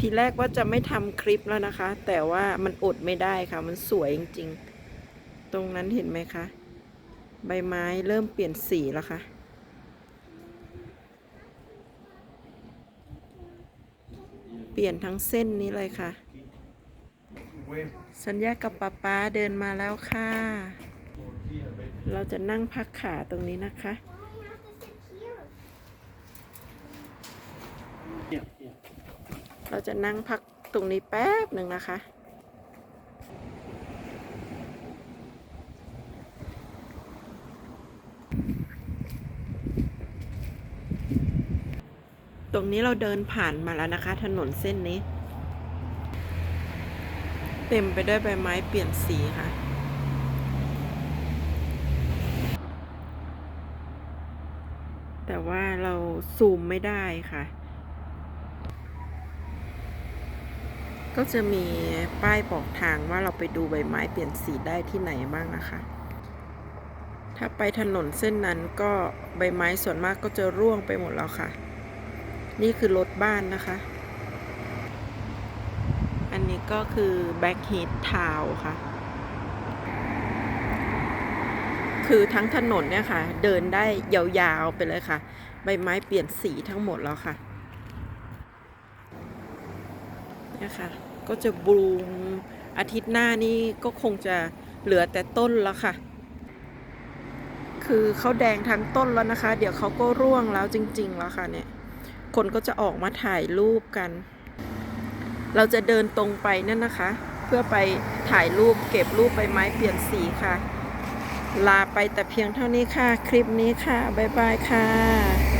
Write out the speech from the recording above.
ทีแรกว่าจะไม่ทำคลิปแล้วนะคะ แต่ว่ามันอดไม่ได้ค่ะ มันสวยจริงๆ ตรงนั้นเห็นไหมคะ ใบไม้เริ่มเปลี่ยนสีแล้วค่ะ เปลี่ยนทั้งเส้นนี้เลยค่ะ สัญญากับป๊าป๊าเดินมาแล้วค่ะ เราจะนั่งพักขาตรงนี้นะคะ Yeah, yeah. เราจะนั่งพักตรงนี้แป๊บหนึ่งนะคะ ตรงนี้เราเดินผ่านมาแล้วนะคะ ถนนเส้นนี้ เต็มไปด้วยใบไม้เปลี่ยนสีค่ะแต่ว่าเราซูมไม่ได้ค่ะ ก็จะมีป้ายบอกทางว่าเราไปดูใบไม้เปลี่ยนสีได้ที่ไหนบ้างนะคะ ถ้าไปถนนเส้นนั้นก็ใบไม้ส่วนมากก็จะร่วงไปหมดแล้วค่ะ นี่คือรถบ้านนะคะ อันนี้ก็คือ Blackheath Town ค่ะ คือทั้งถนนเนี่ยค่ะ เดินได้ยาวๆไปเลยค่ะ ใบไม้เปลี่ยนสีทั้งหมดแล้วค่ะ เนี่ยค่ะก็จะบลูมอาทิตย์หน้านี่ก็คงจะเหลือแต่ต้นแล้วค่ะ คือเขาแดงทั้งต้นแล้วนะคะ เดี๋ยวเขาก็ร่วงแล้วจริง ๆ แล้วค่ะเนี่ย คนก็จะออกมาถ่ายรูปกัน เราจะเดินตรงไปนั่นนะคะ เพื่อไปถ่ายรูปเก็บรูปใบไม้เปลี่ยนสีค่ะ ลาไปแต่เพียงเท่านี้ค่ะ คลิปนี้ค่ะ บ๊ายบายค่ะ